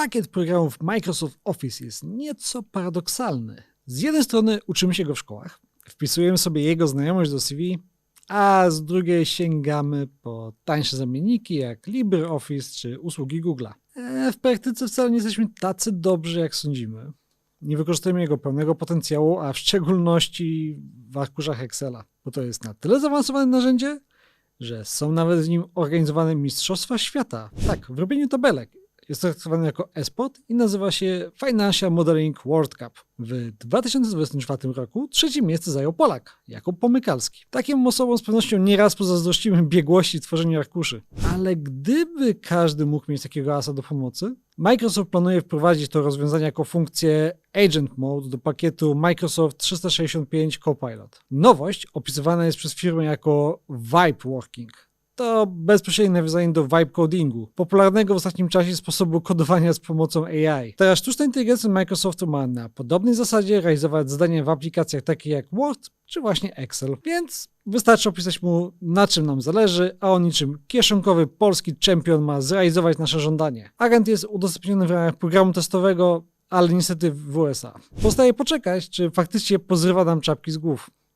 pakiet programów Microsoft Office jest nieco paradoksalny. Z jednej strony uczymy się go w szkołach, wpisujemy sobie jego znajomość do CV, a z drugiej sięgamy po tańsze zamienniki jak LibreOffice czy usługi Google'a. E, W praktyce wcale nie jesteśmy tacy dobrzy, jak sądzimy. Nie wykorzystujemy jego pełnego potencjału, a w szczególności w arkuszach Excela, bo to jest na tyle zaawansowane narzędzie, że są nawet w nim organizowane Mistrzostwa Świata. Tak, w robieniu tabelek. Jest traktowany jako e-sport i nazywa się Financial Modeling World Cup. W 2024 roku trzecie miejsce zajął Polak, Jakub Pomykalski. Takim osobom z pewnością nieraz pozazdrościmy biegłości w tworzeniu arkuszy. Ale gdyby każdy mógł mieć takiego asa do pomocy, Microsoft planuje wprowadzić to rozwiązanie jako funkcję Agent Mode do pakietu Microsoft 365 Copilot. Nowość opisywana jest przez firmę jako Vibe Working. To bezpośrednie nawiązanie do vibe codingu, popularnego w ostatnim czasie sposobu kodowania z pomocą AI. Teraz sztuczna inteligencja Microsoftu ma na podobnej zasadzie realizować zadania w aplikacjach takich jak Word czy właśnie Excel, więc wystarczy opisać mu na czym nam zależy, a on niczym kieszonkowy polski czempion ma zrealizować nasze żądanie. Agent jest udostępniony w ramach programu testowego, ale niestety w USA. Pozostaje poczekać, czy faktycznie pozrywa nam czapki z głów.